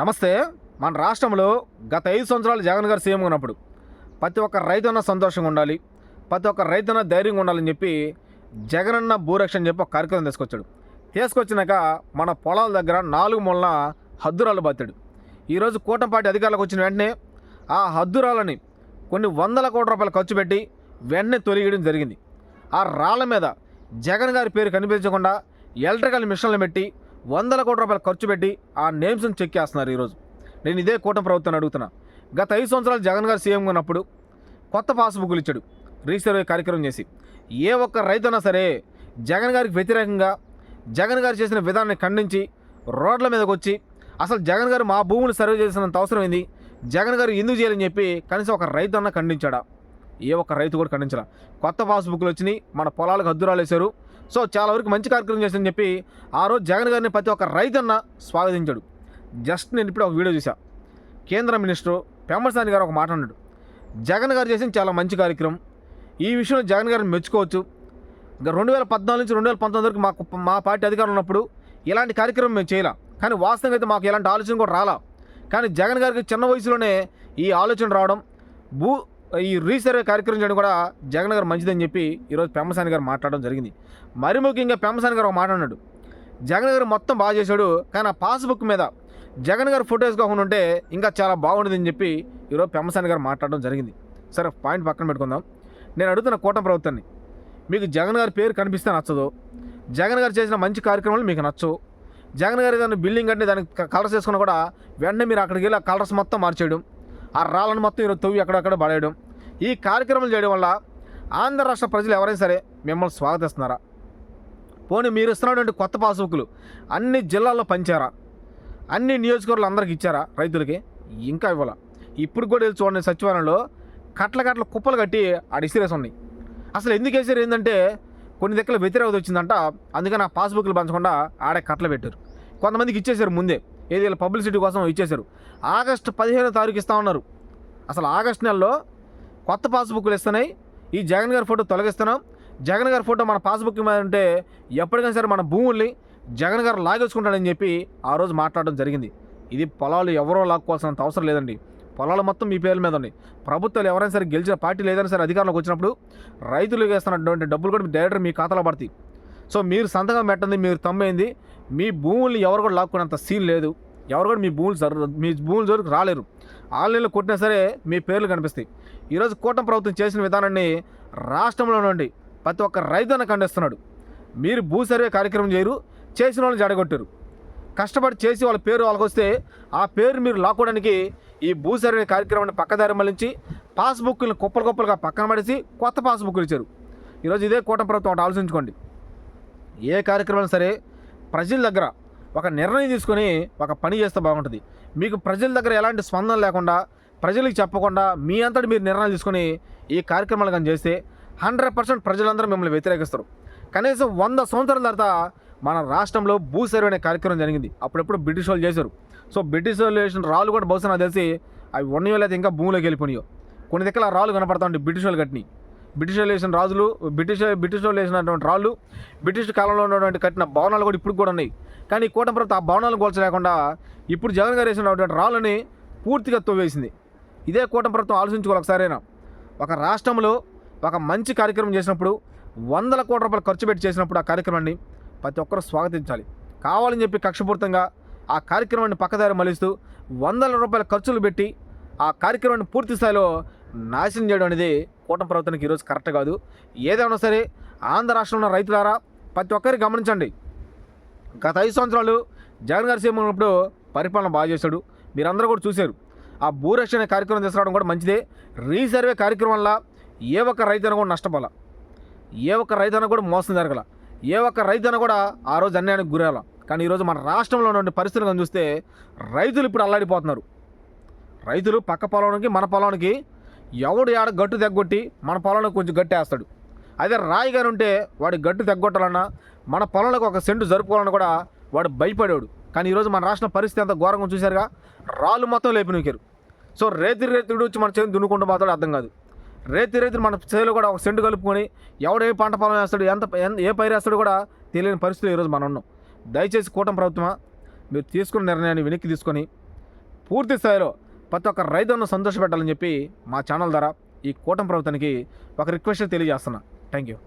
నమస్తే మన రాష్ట్రంలో గత ఐదు సంవత్సరాలు జగన్ గారు సీఎం ఉన్నప్పుడు ప్రతి ఒక్క రైతన్న సంతోషంగా ఉండాలి ప్రతి ఒక్క రైతన్న ధైర్యంగా ఉండాలని చెప్పి జగనన్న భూరక్షణ చెప్పి ఒక కార్యక్రమం తీసుకొచ్చాడు. తీసుకొచ్చినాక మన పొలాల దగ్గర నాలుగు మూలన హద్దురాలు బాతాడు ఈరోజు కూటంపాటి అధికారులకు వచ్చిన వెంటనే ఆ హద్దురాలని కొన్ని వందల కోట్ల రూపాయలు ఖర్చు పెట్టి వెంటనే తొలగియడం జరిగింది. ఆ రాళ్ళ మీద జగన్ గారి పేరు కనిపించకుండా ఎలక్ట్రికల్ మిషన్లు పెట్టి వందల కోట్ల రూపాయలు ఖర్చు పెట్టి ఆ నేమ్స్ని చెక్ చేస్తున్నారు ఈరోజు. నేను ఇదే కూటమి ప్రభుత్వాన్ని అడుగుతున్నా. గత ఐదు సంవత్సరాలు జగన్ గారు సీఎం ఉన్నప్పుడు కొత్త పాస్బుక్లు ఇచ్చాడు రీసర్వే కార్యక్రమం చేసి. ఏ ఒక్క రైతున్నా సరే జగన్ గారికి వ్యతిరేకంగా జగన్ గారు చేసిన విధానాన్ని ఖండించి రోడ్ల మీదకి వచ్చి అసలు జగన్ గారు మా భూములు సర్వే చేసినంత అవసరం ఏంది? జగన్ గారు ఎందుకు చేయాలని చెప్పి కనీసం ఒక రైతు అన్న ఖండించాడా? ఏ ఒక్క రైతు కూడా ఖండించడా కొత్త పాస్బుక్లు వచ్చినాయి మన పొలాలకు అద్దురాలు వేశారు సో చాలా వరకు మంచి కార్యక్రమం చేసిందని చెప్పి ఆ రోజు జగన్ గారిని ప్రతి ఒక్క రైతన్న స్వాగతించాడు. జస్ట్ నేను ఇప్పుడు ఒక వీడియో చూసా కేంద్ర మినిస్టర్ పెమ్మసాని గారు ఒక మాట అన్నాడు. జగన్ గారు చేసిన చాలా మంచి కార్యక్రమం. ఈ విషయంలో జగన్ గారిని మెచ్చుకోవచ్చు. ఇంకా రెండు వేల పద్నాలుగు నుంచి రెండు వేల పంతొమ్మిది వరకు మాకు మా పార్టీ అధికారం ఉన్నప్పుడు ఇలాంటి కార్యక్రమం మేము చేయలేం. కానీ వాస్తవంగా అయితే మాకు ఎలాంటి ఆలోచన కూడా రాలా. కానీ జగన్ గారికి చిన్న వయసులోనే ఈ ఆలోచన రావడం భూ ఈ రీసర్వే కార్యక్రమం చేయడం కూడా జగన్ గారు మంచిదని చెప్పి ఈరోజు పెమ్మసాని గారు మాట్లాడడం జరిగింది. మరి ముఖ్యంగా పెమ్మసాని గారు ఒక మాట అన్నాడు. జగన్ గారు మొత్తం బాగా చేశాడు కానీ ఆ పాస్బుక్ మీద జగన్ గారు ఫొటోస్ కాకుండా ఉంటే ఇంకా చాలా బాగుండదని చెప్పి ఈరోజు పెమ్మసాని గారు మాట్లాడడం జరిగింది. సరే పాయింట్ పక్కన పెట్టుకుందాం. నేను అడుగుతున్న కూటమి ప్రభుత్వాన్ని మీకు జగన్ గారి పేరు కనిపిస్తే నచ్చదు. జగన్ గారు చేసిన మంచి కార్యక్రమాలు మీకు నచ్చవు. జగన్ గారు ఏదైనా బిల్డింగ్ అంటే దానికి క- కలర్స్ వేసుకున్నా కూడా వెంటనే మీరు అక్కడికి వెళ్ళి ఆ కలర్స్ మొత్తం మార్చేయడం. ఆ రాళ్ళను మొత్తం ఈరోజు తవ్వి అక్కడక్కడ పడేయడం. ఈ కార్యక్రమాలు చేయడం వల్ల ఆంధ్ర రాష్ట్ర ప్రజలు ఎవరైనా సరే మిమ్మల్ని స్వాగతిస్తున్నారా? పోనీ మీరు ఇస్తున్నటువంటి కొత్త పాస్బుక్లు అన్ని జిల్లాల్లో పంచారా? అన్ని నియోజకవర్గాలు అందరికి ఇచ్చారా రైతులకి? ఇంకా ఇవ్వాల? ఇప్పుడు కూడా వెళ్ళి చూడండి సచివాలయంలో కట్ల కట్ల కుప్పలు కట్టి ఆడ ఇసిరేసి ఉన్నాయి. అసలు ఎందుకు వేసారు? ఏంటంటే కొన్ని దగ్గర వ్యతిరేకత వచ్చిందంట. అందుకని ఆ పాస్బుక్లు పంచకుండా ఆడే కట్టలు పెట్టారు. కొంతమందికి ఇచ్చేశారు ముందే. ఏది పబ్లిసిటీ కోసం ఇచ్చేశారు ఆగస్టు పదిహేనో తారీఖు ఇస్తా ఉన్నారు. అసలు ఆగస్ట్ నెలలో కొత్త పాస్బుక్లు ఇస్తున్నాయి. ఈ జగన్ గారి ఫోటో తొలగిస్తున్నాం. జగన్ గారి ఫోటో మన పాస్బుక్ మీద ఉంటే ఎప్పటికైనా సరే మన భూముల్ని జగన్ గారు లాగేసుకుంటాడని చెప్పి ఆ రోజు మాట్లాడడం జరిగింది. ఇది పొలాలు ఎవరో లాక్కోవాల్సినంత అవసరం లేదండి. పొలాలు మొత్తం మీ పేర్ల మీద ఉన్నాయి. ప్రభుత్వాలు ఎవరైనా సరే గెలిచిన పార్టీ లేదైనా సరే అధికారంలోకి వచ్చినప్పుడు రైతులు వేస్తున్నటువంటి డబ్బులు కూడా డైరెక్టర్ మీ ఖాతాలో పడతాయి. సో మీరు సంతకం పెట్టండి మీరు తమ్మేంది మీ భూముల్ని ఎవరు కూడా లాక్కునేంత సీన్ లేదు. ఎవరు కూడా మీ భూములు మీ భూముల జోలికి రాలేరు. ఆన్లైన్లో కొట్టినా సరే మీ పేర్లు కనిపిస్తాయి. ఈరోజు కూటమి ప్రభుత్వం చేసిన విధానాన్ని రాష్ట్రంలో నుండి ప్రతి ఒక్క రైతన్న ఖండిస్తున్నాడు. మీరు భూ సర్వే కార్యక్రమం చేయరు చేసిన వాళ్ళని జడగొట్టారు. కష్టపడి చేసి వాళ్ళ పేరు వాళ్ళకి వస్తే ఆ పేరు మీరు లాక్కోవడానికి ఈ భూ సర్వే కార్యక్రమాన్ని పక్కదారి మళ్ళించి పాస్బుక్లను కుప్పలు కుప్పలుగా పక్కన పడేసి కొత్త పాస్బుక్లు ఇచ్చారు. ఈరోజు ఇదే కూటమి ప్రభుత్వం ఒకటి ఆలోచించుకోండి. ఏ కార్యక్రమం సరే ప్రజల దగ్గర ఒక నిర్ణయం తీసుకొని ఒక పని చేస్తే బాగుంటుంది. మీకు ప్రజల దగ్గర ఎలాంటి స్పందన లేకుండా ప్రజలకు చెప్పకుండా మీ అంతటి మీరు నిర్ణయాలు తీసుకొని ఈ కార్యక్రమాలు కానీ చేస్తే హండ్రెడ్ పర్సెంట్ ప్రజలందరూ మిమ్మల్ని వ్యతిరేకిస్తారు. కనీసం వంద సంవత్సరాల తర్వాత మన రాష్ట్రంలో భూ సర్వే అనే కార్యక్రమం జరిగింది. అప్పుడెప్పుడు బ్రిటిష్ వాళ్ళు చేశారు. సో బ్రిటిష్ వాళ్ళు చేసిన రాళ్ళు కూడా బహుశా నాకు తెలిసి అవి ఉన్నాయో లేదా ఇంకా భూమిలోకి వెళ్ళిపోయినాయో. కొన్ని దగ్గర రాళ్ళు కనపడతా ఉంటాయి బ్రిటిష్ వాళ్ళు కట్టినాయి. బ్రిటిష్ వాళ్ళు వేసిన రాజులు బ్రిటిష్ బ్రిటిష్ వాళ్ళు వేసినటువంటి రాళ్ళు బ్రిటిష్ కాలంలో ఉన్నటువంటి కట్టిన భవనాలు కూడా ఇప్పుడు కూడా ఉన్నాయి. కానీ ఈ కూటమి ప్రభుత్వం ఆ భవనాలను కోల్చలేకుండా ఇప్పుడు జగన్ గారు వేసినటువంటి రాళ్ళని పూర్తిగా తవ్వేసింది. ఇదే కూటమి ప్రభుత్వం ఆలోచించుకోవాలి ఒకసారైనా. ఒక రాష్ట్రంలో ఒక మంచి కార్యక్రమం చేసినప్పుడు వందల కోట్ల రూపాయలు ఖర్చు పెట్టి చేసినప్పుడు ఆ కార్యక్రమాన్ని ప్రతి ఒక్కరూ స్వాగతించాలి. కావాలని చెప్పి కక్షపూర్తంగా ఆ కార్యక్రమాన్ని పక్కదారి మలిస్తూ వందల రూపాయల ఖర్చులు పెట్టి ఆ కార్యక్రమాన్ని పూర్తి స్థాయిలో నాశనం చేయడం అనేది కూటమి ప్రభుత్వానికి ఈరోజు కరెక్ట్ కాదు. ఏదైనా సరే ఆంధ్ర రాష్ట్రంలో ఉన్న రైతులారా ప్రతి ఒక్కరికి గమనించండి. గత ఐదు సంవత్సరాలు జగన్ గారి సీఎం ఉన్నప్పుడు పరిపాలన బాగా చేశాడు. మీరందరూ కూడా చూశారు. ఆ భూరక్షణ కార్యక్రమం తీసుకురావడం కూడా మంచిదే. రీసర్వే కార్యక్రమం వల్ల ఏ ఒక్క రైతైనా కూడా నష్టపోల. ఏ ఒక్క రైతైనా కూడా మోసం జరగల. ఏ ఒక్క రైతైనా కూడా ఆ రోజు అన్యాయానికి గురేలా కానీ ఈరోజు మన రాష్ట్రంలో ఉన్న పరిస్థితులను చూస్తే రైతులు ఇప్పుడు అల్లాడిపోతున్నారు. రైతులు పక్క పొలానికి మన పొలానికి ఎవడు ఆడ గట్టు తెగ్గొట్టి మన పొలానికి కొంచెం గట్టి వేస్తాడు అదే రాయి గారు ఉంటే వాడి గట్టు తగ్గొట్టాలన్నా మన పొలంలోకి ఒక సెంటు జరుపుకోవాలని కూడా వాడు భయపడేవాడు. కానీ ఈరోజు మన రాష్ట్ర పరిస్థితి అంత ఘోరంగా చూశారుగా రాళ్ళు మొత్తం లేపి నూకారు. సో రేతి రేతుడు వచ్చి మన చేతిని దున్నుకుంటూ మాత్రం అర్థం కాదు. రేతి రేతి మన చేతిలో కూడా ఒక సెంటు కలుపుకొని ఎవడే పంట పొలం వేస్తాడు ఎంత ఎంత- ఏ పైరు వేస్తాడు కూడా తెలియని పరిస్థితులు ఈరోజు మనం ఉన్నాం. దయచేసి కూటమి ప్రభుత్వమా మీరు తీసుకున్న నిర్ణయాన్ని వెనక్కి తీసుకొని పూర్తి స్థాయిలో ప్రతి ఒక్క రైతులను సంతోషపెట్టాలని చెప్పి మా ఛానల్ ద్వారా ఈ కూటమి ప్రభుత్వానికి ఒక రిక్వెస్ట్ తెలియజేస్తున్నా. தேங்க்யூ